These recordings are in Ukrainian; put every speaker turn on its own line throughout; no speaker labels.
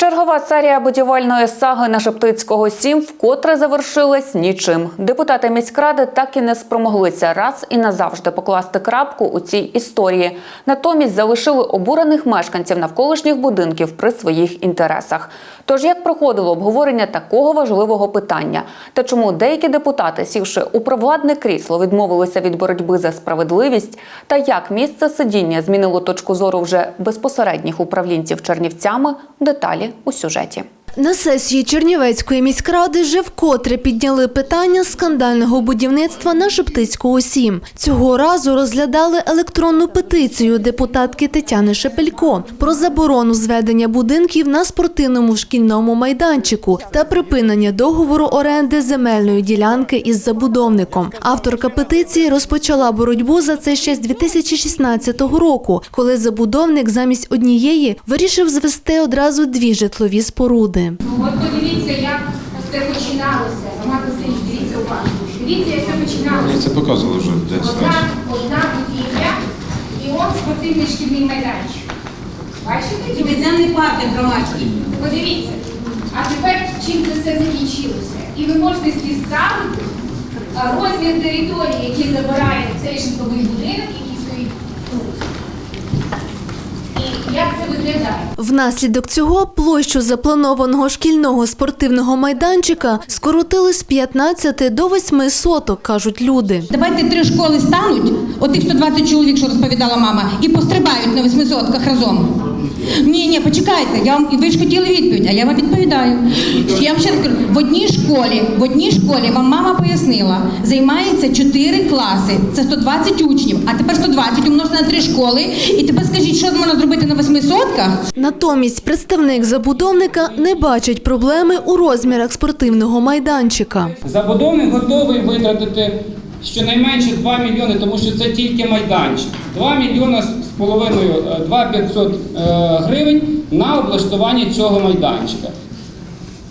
Чергова серія будівельної саги на Шептицького 7 вкотре завершилась нічим. Депутати міськради так і не спромоглися раз і назавжди покласти крапку у цій історії. Натомість залишили обурених мешканців навколишніх будинків при своїх інтересах. Тож як проходило обговорення такого важливого питання? Та чому деякі депутати, сівши у провладне крісло, відмовилися від боротьби за справедливість? Та як місце сидіння змінило точку зору вже безпосередніх управлінців Чернівцями? Деталі у сюжеті.
На сесії Чернівецької міськради вже вкотре підняли питання скандального будівництва на Шептицького 7. Цього разу розглядали електронну петицію депутатки Тетяни Шепелько про заборону зведення будинків на спортивному шкільному майданчику та припинення договору оренди земельної ділянки із забудовником. Авторка петиції розпочала боротьбу за це ще з 2016 року, коли забудовник замість однієї вирішив звести одразу дві житлові споруди.
Ну, От подивіться, як це починалося. Роман Васильович, дивіться уважно. Дивіться, як це починалося.
це показували вже десь
Одна, одна будівля і от спортивний шкільний майданчик. Бачите?
І підземний паркінг громадський.
Подивіться. А тепер чим це все закінчилося? І ви можете співставити розмір території, який забирає цей житловий будинок, як це виглядає?
Внаслідок цього площу запланованого шкільного спортивного майданчика скоротили з 15 до 8 соток, кажуть люди.
Давайте три школи стануть, отих 120 чоловік, що розповідала мама, і пострибають на восьмисотках разом. Ні, ні, почекайте, я вам ви ж хотіли відповідь, а я вам відповідаю. Я вам ще раз кажу, в одній школі, в одній школі вам мама пояснила, займається 4 класи, це 120 учнів, а тепер 120 умножити на три школи. І тепер скажіть, що можна зробити на восьми сотках?
Натомість представник забудовника не бачить проблеми у розмірах спортивного майданчика.
Забудовник готовий витратити щонайменше 2 мільйони, тому що це тільки майданчик. 2 мільйона з половиною, е, 2 500 е, гривень на облаштування цього майданчика.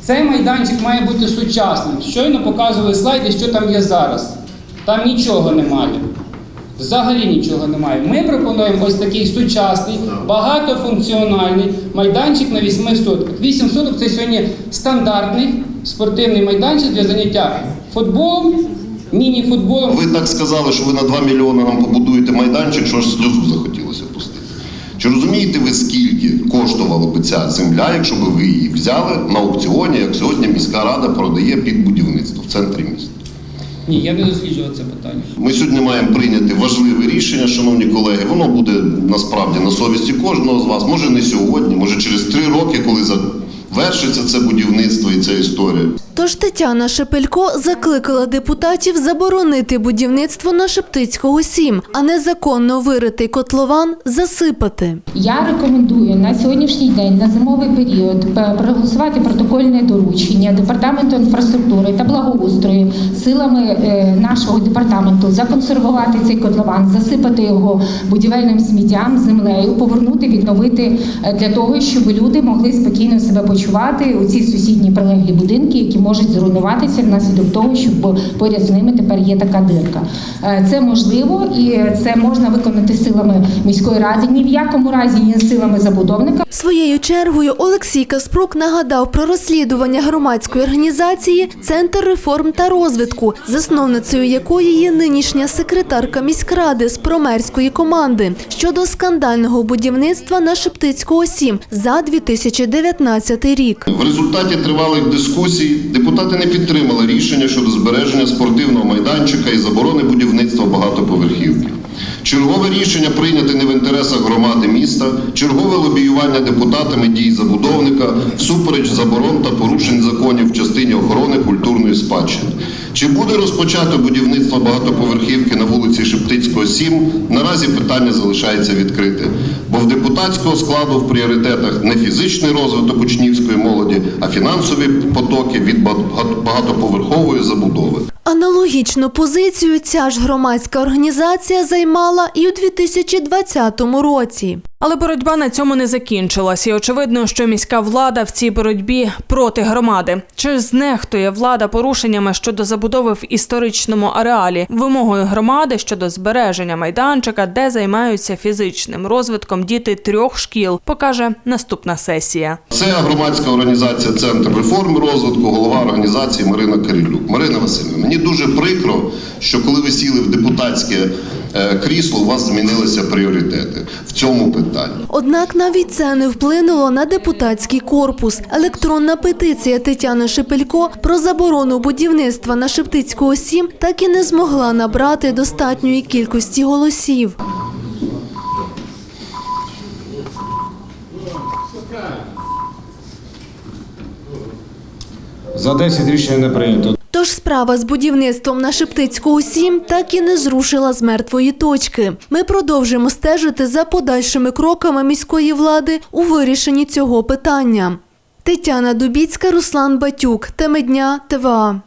Цей майданчик має бути сучасним. Щойно показували слайди, що там є зараз. Там нічого немає. Взагалі нічого немає. Ми пропонуємо ось такий сучасний, багатофункціональний майданчик на 8 сотках. 8 соток це сьогодні стандартний спортивний майданчик для заняття футболом, міні-футболом.
Ви так сказали, що ви на 2 мільйони нам побудуєте майданчик, що ж сльозу захотілося пустити. Чи розумієте ви, скільки коштувала би ця земля, якщо б ви її взяли на аукціоні, як сьогодні міська рада продає під будівництво в центрі міста?
Ні, я не досліджував це питання.
Ми сьогодні маємо прийняти важливе рішення, шановні колеги. Воно буде насправді на совісті кожного з вас. Може не сьогодні, може через три роки, коли завершиться це будівництво і ця історія.
Тож Тетяна Шепелько закликала депутатів заборонити будівництво на Шептицького 7, а незаконно виритий котлован засипати.
Я рекомендую на сьогоднішній день на зимовий період проголосувати протокольне доручення департаменту інфраструктури та благоустрою силами е, нашого департаменту законсервувати цей котлован, засипати його будівельним сміттям, землею, повернути, відновити е, для того, щоб люди могли спокійно себе почувати у ці сусідні прилеглі будинки, які можуть зруйнуватися внаслідок того, що поряд з ними тепер є така дирка. Е, Це можливо і це можна виконати силами міської ради. Ні в якому разі не силами забудовника.
Своєю чергою Олексій Каспрук нагадав про розслідування громадської організації Центр реформ та розвитку, засновницею якої є нинішня секретарка міськради з промерської команди щодо скандального будівництва на Шептицького 7 за 2019 рік.
В результаті тривалих дискусій депутати не підтримали рішення щодо збереження спортивного майданчика і заборони будівництва багатоповерхівки. Чергове рішення прийняте не в інтересах громади міста, чергове лобіювання депутатами дій забудовника всупереч заборон та порушень законів в частині охорони культурної спадщини. Чи буде розпочато будівництво багатоповерхівки на вулиці Шептицького, 7, наразі питання залишається відкрите, бо в депутатського складу в пріоритетах не фізичний розвиток учнівської молоді, а фінансові потоки від багатоповерхової забудови.
Аналогічну позицію ця ж громадська організація займала і у 2020 році.
Але боротьба на цьому не закінчилась, і очевидно, що міська влада в цій боротьбі проти громади. Чи знехтує влада порушеннями щодо забудови в історичному ареалі, вимогою громади щодо збереження майданчика, де займаються фізичним розвитком діти трьох шкіл, покаже наступна сесія.
Це громадська організація Центр реформ розвитку, голова організації Марина Карілюк. Марина Васильівна, мені дуже прикро, що коли ви сіли в депутатське крісло, у вас змінилися пріоритети в цьому питанні.
Однак навіть це не вплинуло на депутатський корпус. Електронна петиція Тетяни Шепелько про заборону будівництва на Шептицького 7 так і не змогла набрати достатньої кількості голосів.
За 10 рішення не прийнято.
Тож справа з будівництвом на Шептицького 7 так і не зрушила з мертвої точки. Ми продовжимо стежити за подальшими кроками міської влади у вирішенні цього питання. Тетяна Дубіцька, Руслан Батюк. Теми дня ТВА.